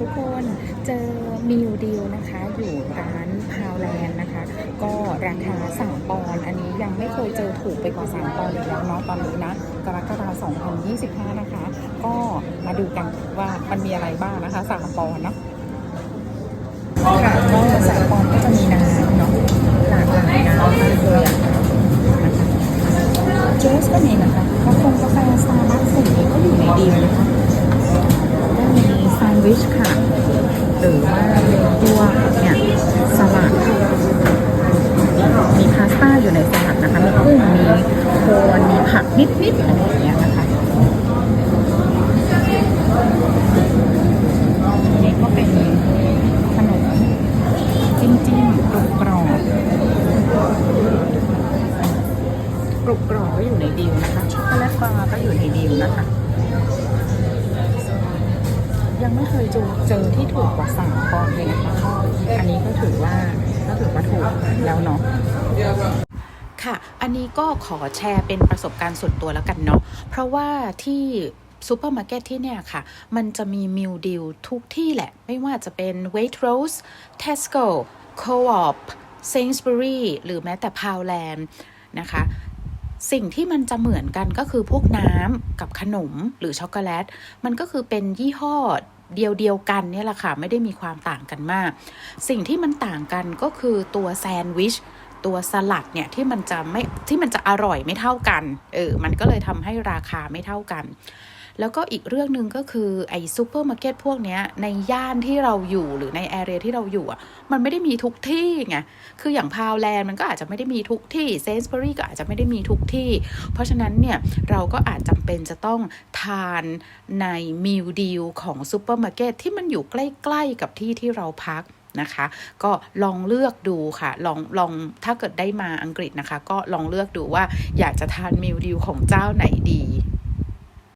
ทุกคนเจอมิวดีลนะคะ อยู่ร้านพาวแลนด์นะคะ ก็ราคา3ปอนด์อันนี้ยังไม่เคยเจอถูกไปกว่า3ปอนด์เลยแล้วเนาะตอนนี้นะกรกฎาคม2025 นะคะ ก็มาดูกันว่ามันมีอะไรบ้างนะคะ3ปอนด์เนาะค่ะก็สามปอนด์ก็จะมีน้ำเนาะหลากหลายน้ำมากเลยอะนะคะจูสก็มีนะคะกาแฟกาแฟสตาร์บัคสีก็อยู่ในดีลนะคะก็มีแซนด์ วิชค่ะ หรือว่าเป็นพวกเนี่ยสลัด มีพาสต้าอยู่ในสลัดนะคะ มีกุ้ง มีโคนมีผักนิดๆอะไรอย่างเงี้ยนะคะนนี้ก็เป็นขนมจิ้มจิ้มกรุบกรอบกรุบกรอบก็อยู่ในดีลนะคะ ช็อกโกแลตบาร์ก็อยู่ในดีลนะคะ ยังไม่เคยเจอเจอที่ถูกกว่าสามปอนด์เลยนะคะอันนี้ก็ถือว่าก็ถือว่าถูกแล้วเนาะค่ะ อันนี้ก็ขอแชร์เป็นประสบการณ์ส่วนตัวแล้วกันเนาะ เพราะว่าที่ซูเปอร์มาร์เก็ตที่เนี่ยค่ะ มันจะมีมิลดิลทุกที่แหละ ไม่ว่าจะเป็น Waitrose Tesco Co-op Sainsbury หรือแม้แต่ Poundland นะคะ สิ่งที่มันจะเหมือนกันก็คือพวกน้ำกับขนมหรือช็อกโกแลต มันก็คือเป็นยี่ห้อเดียวเดียวๆกันเนี่ยแหละค่ะ ไม่ได้มีความต่างกันมาก สิ่งที่มันต่างกันก็คือตัวแซนด์วิชตัวสลัดเนี่ยที่มันจะไม่ที่มันจะอร่อยไม่เท่ากันเออมันก็เลยทำให้ราคาไม่เท่ากัน แล้วก็อีกเรื่องหนึ่งก็คือไอ้ซูเปอร์มาร์เก็ตพวกเนี้ยในย่านที่เราอยู่หรือในแอเรียที่เราอยู่อะมันไม่ได้มีทุกที่ไงคืออย่างพาวแลนด์มันก็อาจจะไม่ได้มีทุกที่เซนส์เบอรีก็อาจจะไม่ได้มีทุกที่ เพราะฉะนั้นเนี่ยเราก็อาจจำเป็นจะต้องทานในมิลดีลของซูเปอร์มาร์เก็ตที่มันอยู่ใกล้ๆกับที่ที่เราพักนะคะ ก็ลองเลือกดูค่ะ ลองลองถ้าเกิดได้มาอังกฤษนะคะ ก็ลองเลือกดูว่าอยากจะทานมิลดีลของเจ้าไหนดี